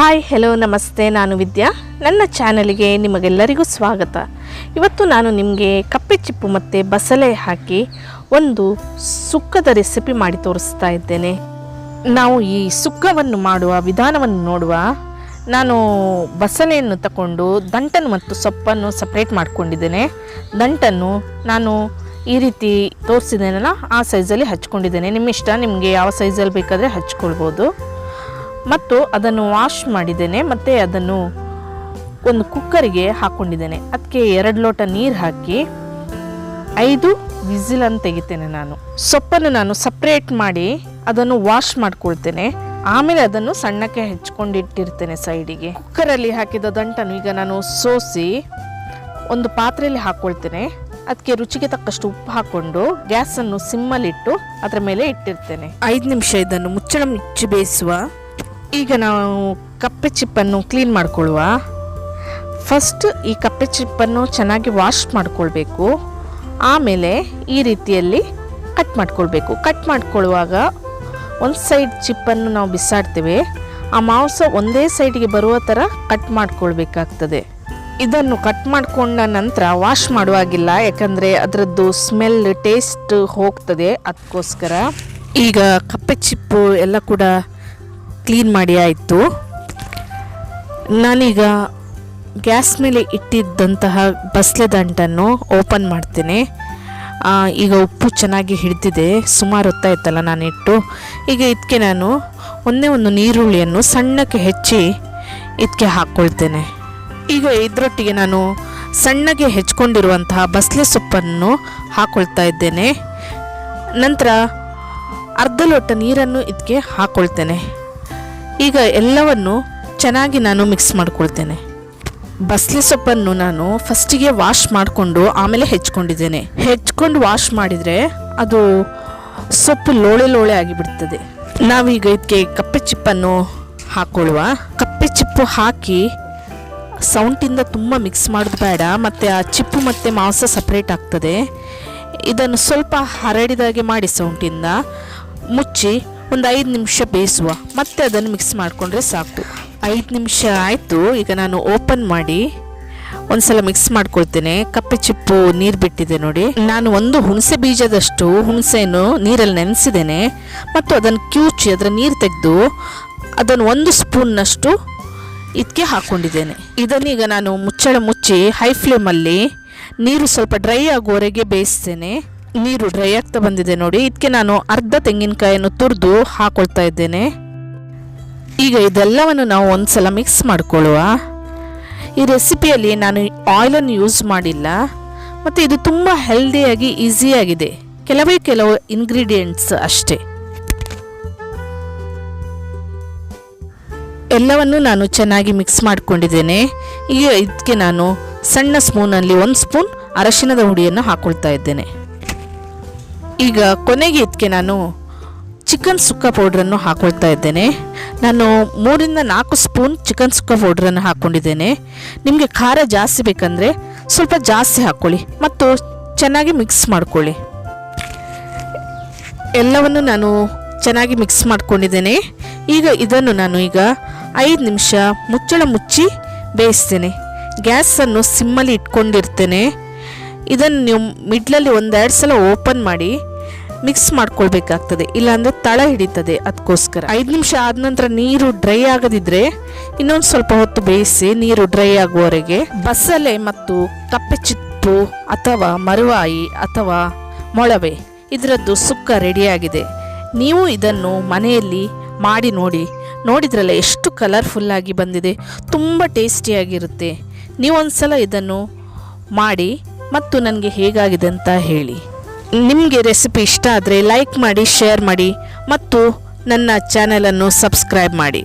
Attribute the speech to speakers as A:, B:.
A: Hi hello ನಮಸ್ತೆ, ನಾನು ವಿದ್ಯಾ. ನನ್ನ ಚಾನಲಿಗೆ ನಿಮಗೆಲ್ಲರಿಗೂ ಸ್ವಾಗತ. ಇವತ್ತು ನಾನು ನಿಮಗೆ ಕಪ್ಪೆ ಚಿಪ್ಪು ಮತ್ತು ಬಸಳೆ ಹಾಕಿ ಒಂದು ಸುಕ್ಕದ ರೆಸಿಪಿ ಮಾಡಿ ತೋರಿಸ್ತಾ ಇದ್ದೇನೆ. ನಾವು ಈ ಸುಕ್ಕವನ್ನು ಮಾಡುವ ವಿಧಾನವನ್ನು ನೋಡುವ. ನಾನು ಬಸಳೆಯನ್ನು ತಗೊಂಡು ದಂಟನ್ನು ಮತ್ತು ಸೊಪ್ಪನ್ನು ಸಪ್ರೇಟ್ ಮಾಡಿಕೊಂಡಿದ್ದೇನೆ. ದಂಟನ್ನು ನಾನು ಈ ರೀತಿ ತೋರಿಸಿದ್ದೇನಲ್ಲ, ಆ ಸೈಜಲ್ಲಿ ಹಚ್ಕೊಂಡಿದ್ದೇನೆ. ನಿಮ್ಮ ಇಷ್ಟ ನಿಮಗೆ ಯಾವ ಸೈಜಲ್ಲಿ ಬೇಕಾದರೆ ಹಚ್ಕೊಳ್ಬೋದು. ಮತ್ತು ಅದನ್ನು ವಾಶ್ ಮಾಡಿದ್ದೇನೆ ಮತ್ತು ಅದನ್ನು ಒಂದು ಕುಕ್ಕರಿಗೆ ಹಾಕ್ಕೊಂಡಿದ್ದೇನೆ ಅದಕ್ಕೆ ಎರಡು ಲೋಟ ನೀರು ಹಾಕಿ ಐದು ವಿಸಿಲನ್ನು ತೆಗಿತೇನೆ ನಾನು. ಸೊಪ್ಪನ್ನು ನಾನು ಸಪ್ರೇಟ್ ಮಾಡಿ ಅದನ್ನು ವಾಶ್ ಮಾಡ್ಕೊಳ್ತೇನೆ. ಆಮೇಲೆ ಅದನ್ನು ಸಣ್ಣಕ್ಕೆ ಹೆಚ್ಕೊಂಡಿಟ್ಟಿರ್ತೇನೆ ಸೈಡಿಗೆ. ಕುಕ್ಕರಲ್ಲಿ ಹಾಕಿದ ದಂಟನ್ನು ಈಗ ನಾನು ಸೋಸಿ ಒಂದು ಪಾತ್ರೆಯಲ್ಲಿ ಹಾಕ್ಕೊಳ್ತೇನೆ ಅದಕ್ಕೆ ರುಚಿಗೆ ತಕ್ಕಷ್ಟು ಉಪ್ಪು ಹಾಕ್ಕೊಂಡು ಗ್ಯಾಸನ್ನು ಸಿಮ್ಮಲ್ಲಿಟ್ಟು ಅದರ ಮೇಲೆ ಇಟ್ಟಿರ್ತೇನೆ. ಐದು ನಿಮಿಷ ಇದನ್ನು ಮುಚ್ಚಳ ಮುಚ್ಚಿ ಬೇಯಿಸುವ ಈಗ ನಾವು ಕಪ್ಪೆ ಚಿಪ್ಪನ್ನು ಕ್ಲೀನ್ ಮಾಡ್ಕೊಳ್ಳುವ. ಫಸ್ಟ್ ಈ ಕಪ್ಪೆ ಚಿಪ್ಪನ್ನು ಚೆನ್ನಾಗಿ ವಾಶ್ ಮಾಡ್ಕೊಳ್ಬೇಕು. ಆಮೇಲೆ ಈ ರೀತಿಯಲ್ಲಿ ಕಟ್ ಮಾಡ್ಕೊಳ್ಬೇಕು. ಕಟ್ ಮಾಡ್ಕೊಳ್ಳುವಾಗ ಒಂದು ಸೈಡ್ ಚಿಪ್ಪನ್ನು ನಾವು ಬಿಸಾಡ್ತೇವೆ. ಆ ಮಾಂಸ ಒಂದೇ ಸೈಡ್ಗೆ ಬರುವ ಥರ ಕಟ್ ಮಾಡ್ಕೊಳ್ಬೇಕಾಗ್ತದೆ. ಇದನ್ನು ಕಟ್ ಮಾಡಿಕೊಂಡ ನಂತರ ವಾಶ್ ಮಾಡುವಾಗಿಲ್ಲ, ಯಾಕಂದರೆ ಅದರದ್ದು ಸ್ಮೆಲ್, ಟೇಸ್ಟ್ ಹೋಗ್ತದೆ ಅದಕ್ಕೋಸ್ಕರ. ಈಗ ಕಪ್ಪೆ ಚಿಪ್ಪು ಎಲ್ಲ ಕೂಡ ಕ್ಲೀನ್ ಮಾಡಿ ಆಯಿತು. ನಾನೀಗ ಗ್ಯಾಸ್ ಮೇಲೆ ಇಟ್ಟಿದ್ದಂತಹ ಬಸ್ಲೆ ದಂಟನ್ನು ಓಪನ್ ಮಾಡ್ತೀನಿ. ಈಗ ಉಪ್ಪು ಚೆನ್ನಾಗಿ ಹಿಡಿದಿದೆ. ಸುಮಾರು ಹೊತ್ತಾಯ್ತಲ್ಲ ನಾನಿಟ್ಟು. ಈಗ ಇದಕ್ಕೆ ನಾನು ಒಂದೇ ಒಂದು ನೀರುಳ್ಳಿಯನ್ನು ಸಣ್ಣಕ್ಕೆ ಹೆಚ್ಚಿ ಇದಕ್ಕೆ ಹಾಕ್ಕೊಳ್ತೇನೆ ಈಗ ಇದರೊಟ್ಟಿಗೆ ನಾನು ಸಣ್ಣಗೆ ಹೆಚ್ಕೊಂಡಿರುವಂತಹ ಬಸಳೆ ಸೊಪ್ಪನ್ನು ಹಾಕ್ಕೊಳ್ತಾ ಇದ್ದೇನೆ. ನಂತರ ಅರ್ಧ ಲೋಟ ನೀರನ್ನು ಇದಕ್ಕೆ ಹಾಕ್ಕೊಳ್ತೇನೆ ಈಗ ಎಲ್ಲವನ್ನು ಚೆನ್ನಾಗಿ ನಾನು ಮಿಕ್ಸ್ ಮಾಡಿಕೊಳ್ತೇನೆ. ಬಸಳೆ ಸೊಪ್ಪನ್ನು ನಾನು ಫಸ್ಟಿಗೆ ವಾಶ್ ಮಾಡಿಕೊಂಡು ಆಮೇಲೆ ಹೆಚ್ಕೊಂಡಿದ್ದೇನೆ. ಹೆಚ್ಕೊಂಡು ವಾಶ್ ಮಾಡಿದರೆ ಅದು ಸೊಪ್ಪು ಲೋಳೆ ಲೋಳೆ ಆಗಿಬಿಡ್ತದೆ. ನಾವೀಗ ಇದಕ್ಕೆ ಕಪ್ಪೆ ಚಿಪ್ಪನ್ನು ಹಾಕ್ಕೊಳ್ಳುವ ಕಪ್ಪೆ ಚಿಪ್ಪು ಹಾಕಿ ಸೌಂಟಿಂದ ತುಂಬ ಮಿಕ್ಸ್ ಮಾಡೋದು ಬೇಡ, ಮತ್ತು ಆ ಚಿಪ್ಪು ಮತ್ತು ಮಾಂಸ ಸಪ್ರೇಟ್ ಆಗ್ತದೆ. ಇದನ್ನು ಸ್ವಲ್ಪ ಹರಡಿದಾಗೆ ಮಾಡಿ ಸೌಂಟಿಂದ ಮುಚ್ಚಿ ಒಂದು ಐದು ನಿಮಿಷ ಬೇಯಿಸುವ. ಮತ್ತೆ ಅದನ್ನು ಮಿಕ್ಸ್ ಮಾಡಿಕೊಂಡ್ರೆ ಸಾಕು. ಐದು ನಿಮಿಷ ಆಯಿತು. ಈಗ ನಾನು ಓಪನ್ ಮಾಡಿ ಒಂದು ಸಲ ಮಿಕ್ಸ್ ಮಾಡ್ಕೊಳ್ತೇನೆ. ಕಪ್ಪೆ ಚಿಪ್ಪು ನೀರು ಬಿಟ್ಟಿದೆ ನೋಡಿ. ನಾನು ಒಂದು ಹುಣಸೆ ಬೀಜದಷ್ಟು ಹುಣಸೆಯನ್ನು ನೀರಲ್ಲಿ ನೆನೆಸಿದ್ದೇನೆ. ಮತ್ತು ಅದನ್ನು ಕ್ಯೂಚಿ ಅದರ ನೀರು ತೆಗೆದು ಅದನ್ನು ಒಂದು ಸ್ಪೂನ್ನಷ್ಟು ಇದಕ್ಕೆ ಹಾಕ್ಕೊಂಡಿದ್ದೇನೆ ಇದನ್ನೀಗ ನಾನು ಮುಚ್ಚಳ ಮುಚ್ಚಿ ಹೈ ಫ್ಲೇಮಲ್ಲಿ ನೀರು ಸ್ವಲ್ಪ ಡ್ರೈ ಆಗುವವರೆಗೆ ಬೇಯಿಸ್ತೇನೆ. ನೀರು ಡ್ರೈ ಆಗ್ತಾ ಬಂದಿದೆ ನೋಡಿ. ಇದಕ್ಕೆ ನಾನು ಅರ್ಧ ತೆಂಗಿನಕಾಯನ್ನು ತುರಿದು ಹಾಕೊಳ್ತಾ ಇದ್ದೇನೆ. ಈಗ ಇದೆಲ್ಲವನ್ನು ನಾವು ಒಂದ್ಸಲ ಮಿಕ್ಸ್ ಮಾಡ್ಕೊಳ್ಳುವ. ಈ ರೆಸಿಪಿಯಲ್ಲಿ ನಾನು ಆಯಿಲನ್ನು ಯೂಸ್ ಮಾಡಿಲ್ಲ. ಮತ್ತು ಇದು ತುಂಬ ಹೆಲ್ದಿಯಾಗಿ ಈಸಿಯಾಗಿದೆ ಕೆಲವೇ ಕೆಲವು ಇಂಗ್ರೀಡಿಯೆಂಟ್ಸ್ ಅಷ್ಟೇ. ಎಲ್ಲವನ್ನು ನಾನು ಚೆನ್ನಾಗಿ ಮಿಕ್ಸ್ ಮಾಡಿಕೊಂಡಿದ್ದೇನೆ. ಈಗ ಇದಕ್ಕೆ ನಾನು ಸಣ್ಣ ಸ್ಪೂನಲ್ಲಿ ಒಂದು ಸ್ಪೂನ್ ಅರಶಿನದ ಹುಡಿಯನ್ನು ಹಾಕೊಳ್ತಾ ಇದ್ದೇನೆ. ಈಗ ಕೊನೆಗೆ ಇದಕ್ಕೆ ನಾನು ಚಿಕನ್ ಸುಕ್ಕ ಪೌಡ್ರನ್ನು ಹಾಕ್ಕೊಳ್ತಾ ಇದ್ದೇನೆ. ನಾನು ಮೂರಿಂದ ನಾಲ್ಕು ಸ್ಪೂನ್ ಚಿಕನ್ ಸುಕ್ಕ ಪೌಡ್ರನ್ನು ಹಾಕ್ಕೊಂಡಿದ್ದೇನೆ ನಿಮಗೆ ಖಾರ ಜಾಸ್ತಿ ಬೇಕಂದರೆ ಸ್ವಲ್ಪ ಜಾಸ್ತಿ ಹಾಕ್ಕೊಳ್ಳಿ ಮತ್ತು ಚೆನ್ನಾಗಿ ಮಿಕ್ಸ್ ಮಾಡ್ಕೊಳ್ಳಿ. ಎಲ್ಲವನ್ನು ನಾನು ಚೆನ್ನಾಗಿ ಮಿಕ್ಸ್ ಮಾಡ್ಕೊಂಡಿದ್ದೇನೆ. ಈಗ ಇದನ್ನು ನಾನು ಈಗ ಐದು ನಿಮಿಷ ಮುಚ್ಚಳ ಮುಚ್ಚಿ ಬೇಯಿಸ್ತೇನೆ. ಗ್ಯಾಸನ್ನು ಸಿಮ್ಮಲ್ಲಿ ಇಟ್ಕೊಂಡಿರ್ತೇನೆ. ಇದನ್ನು ನೀವು ಮಿಡ್ಲಲ್ಲಿ ಒಂದೆರಡು ಸಲ ಓಪನ್ ಮಾಡಿ ಮಿಕ್ಸ್ ಮಾಡ್ಕೊಳ್ಬೇಕಾಗ್ತದೆ, ಇಲ್ಲಾಂದರೆ ತಳ ಹಿಡಿತದೆ ಅದಕ್ಕೋಸ್ಕರ ಐದು ನಿಮಿಷ ಆದ ನಂತರ ನೀರು ಡ್ರೈ ಆಗದಿದ್ರೆ ಇನ್ನೊಂದು ಸ್ವಲ್ಪ ಹೊತ್ತು ಬೇಯಿಸಿ ನೀರು ಡ್ರೈ ಆಗುವವರೆಗೆ ಬಸಳೆ ಮತ್ತು ಕಪ್ಪೆ ಚಿಪ್ಪು ಅಥವಾ ಮರುವಾಯಿ ಅಥವಾ ಮೊಳವೆ ಇದರದ್ದು ಸುಕ್ಕ ರೆಡಿಯಾಗಿದೆ. ನೀವು ಇದನ್ನು ಮನೆಯಲ್ಲಿ ಮಾಡಿ ನೋಡಿ, ನೋಡಿದ್ರಲ್ಲ ಎಷ್ಟು ಕಲರ್ಫುಲ್ಲಾಗಿ ಬಂದಿದೆ, ತುಂಬ ಟೇಸ್ಟಿಯಾಗಿರುತ್ತೆ. ನೀವೊಂದು ಸಲ ಇದನ್ನು ಮಾಡಿ ಮತ್ತು ನನಗೆ ಹೇಗಾಗಿದೆ ಅಂತ ಹೇಳಿ. ನಿಮಗೆ ರೆಸಿಪಿ ಇಷ್ಟ ಆದರೆ ಲೈಕ್ ಮಾಡಿ ಶೇರ್ ಮಾಡಿ ಮತ್ತು ನನ್ನ ಚಾನಲನ್ನು ಸಬ್ಸ್ಕ್ರೈಬ್ ಮಾಡಿ.